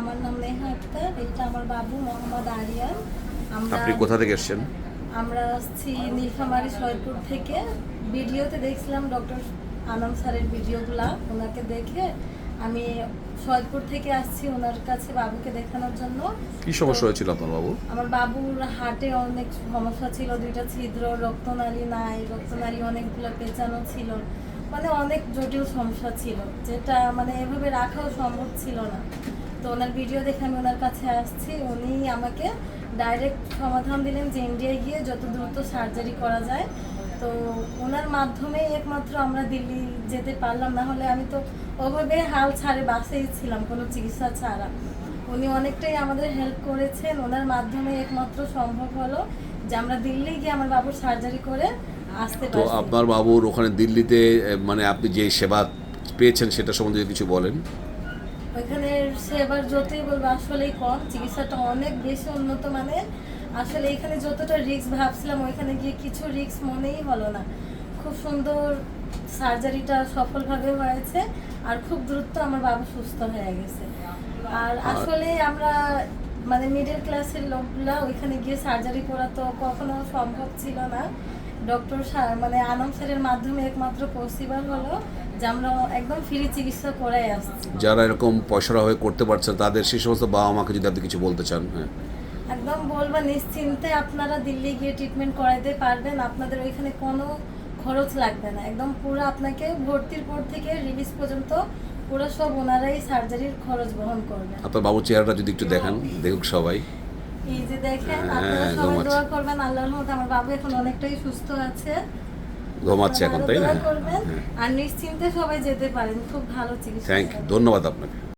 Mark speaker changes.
Speaker 1: আমার নাম নেহা আক্তার এটা আমার বাবু মোহাম্মদ আরিয়ান। আমরা
Speaker 2: আপনি কোথা থেকে এসেছেন?
Speaker 1: আমরা আসছি নীলফামারী সৈয়দপুর থেকে। ভিডিওতে দেখছিলাম ডক্টর আনাম স্যারের ভিডিওগুলা ওনাকে দেখে। আমি সৈয়দপুর থেকে আসছি ওনার কাছে বাবুকে দেখানোর জন্য।
Speaker 2: কি সমস্যা হয়েছিল আপনার বাবু
Speaker 1: আমার বাবুর হাটে অনেক সমস্যা ছিল দুইটা ছিদ্র রক্তনালী নাই রক্তনালী অনেকগুলো পেঁচানো ছিল। মানে অনেক জটিল সমস্যা ছিল। যেটা মানে এভাবে রাখাও সম্ভব ছিল না। তো ওনার ভিডিও দেখে আমি ওনার কাছে আসছি। উনি আমাকে ডাইরেক্ট সমাধান দিলেন যে ইন্ডিয়ায় গিয়ে যত দ্রুত সার্জারি করা যায়। তো ওনার মাধ্যমে একমাত্র আমরা দিল্লি যেতে পারলাম। না হলে আমি তো ওভাবে হাল ছাড়ে বাসেই ছিলাম, কোনো চিকিৎসা ছাড়া। উনি অনেকটাই আমাদের হেল্প করেছেন। ওনার মাধ্যমে একমাত্র সম্ভব হলো যে আমরা দিল্লি গিয়ে আমার বাবুর সার্জারি করে আসতে
Speaker 2: তো আপনার বাবুর ওখানে দিল্লিতে মানে আপনি যে সেবা পেয়েছেন সেটা সম্বন্ধে কিছু বলেন।
Speaker 1: ওইখানে সেবার যতই বলব আসলেই কম। চিকিৎসাটা অনেক বেশি উন্নত মানের। আসলে এখানে যতটা রিস্ক ভাবছিলাম ওইখানে গিয়ে কিছু রিস্ক মনেই হলো না। খুব সুন্দর সার্জারিটা সফলভাবে হয়েছে আর খুব দ্রুত আমার বাবা সুস্থ হয়ে গেছে। আর আসলে আমরা মানে মিডল ক্লাসের লোকগুলা ওইখানে গিয়ে সার্জারি করা তো কখনো সম্ভব ছিল না। ডক্টর সার মানে আনম স্যারের মাধ্যমে একমাত্র পসিবল হলো যে আমরা একদম ফ্রি চিকিৎসা করে আসছি।
Speaker 2: যারা এরকম পয়সার হয়ে করতে পারছেন তাদের সেই সমস্ত বাবা মাকে যদি আপনি কিছু বলতে চান হ্যাঁ।
Speaker 1: একদম বলবা নিশ্চিন্তে আপনারা দিল্লি গিয়ে ট্রিটমেন্ট করাইতে পারবেন। আপনাদের ওইখানে কোনো খরচ লাগবে না। একদম পুরো আপনাকে ভর্তির পর থেকে রিলিজ পর্যন্ত পুরো সব ওনারাই সার্জারির খরচ বহন করবেন
Speaker 2: আপনার বাবুর চেহারাটা যদি একটু দেখান দেখুক সবাই।
Speaker 1: এই যে দেখেন
Speaker 2: হ্যাঁ,
Speaker 1: আপনারা সবাই দোয়া করবেন আল্লাহর মধ্যে আমার বাবু এখন অনেকটাই সুস্থ আছে।
Speaker 2: ঘুমাচ্ছে এখন তাই না? হ্যাঁ।
Speaker 1: আর নিশ্চিন্তে সবাই যেতে পারেন খুব ভালো চিকিৎসা
Speaker 2: থ্যাংক ইউ ধন্যবাদ আপনাকে।